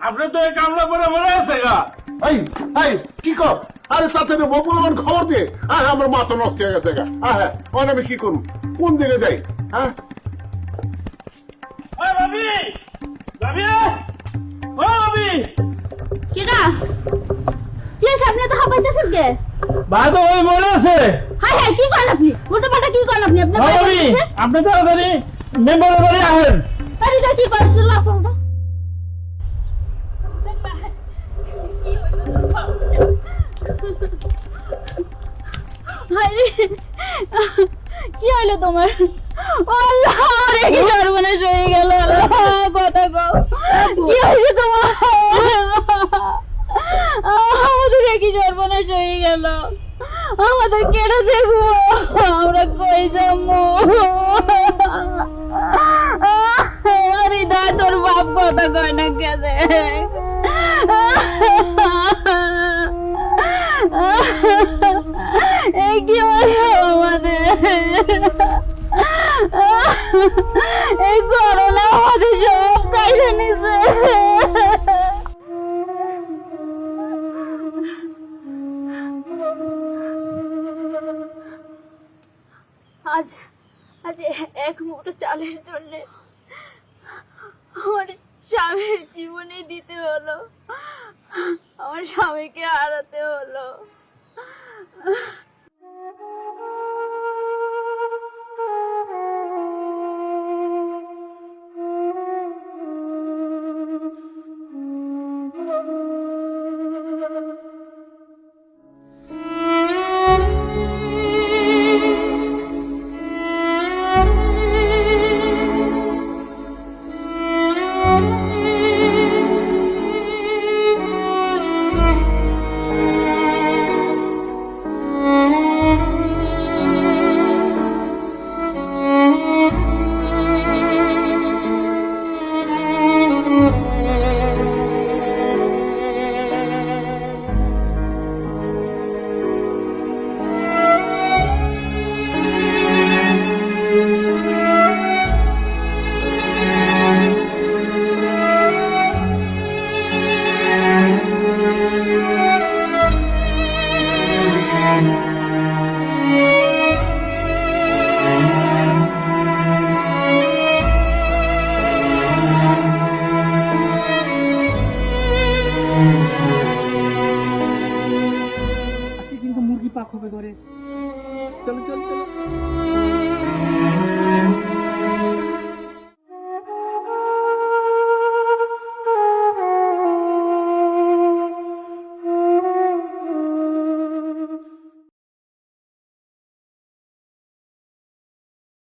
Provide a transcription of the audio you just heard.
আপনি তো এই কামলা করে মরে আছে গা। এই এই কি কর? আরে তাতে বকুল আমার খবর দে। আরে আমার মাথা নষ্ট হয়ে গেছে গা। আমি কি করব কোন দিকে যাই? হ্যাঁ? আপনি আপনি তাড়াতাড়ি মেম্বারের বাড়ি আহেন। আরে এটা কি করছিল আসলটা হায়রে, কি হলো তোমার? আল্লাহ রে কি সর্বনাশ হয়ে গেল। আল্লাহ কথা কও। কি হয়েছে তোমার? আমাদের কি সর্বনাশ হয়ে গেল। আমাদের কেটে দেখব? আমরা না কেছে এই কি হলো আমাদের এই করোনা আমাদের সব কাইলে নিছে আজ আজ এক মুঠো চালের জন্য আমার স্বামীর জীবনে দিতে হলো। আমার স্বামীকে হারাতে হলো। হবে ধরে। চলো চলো চলো।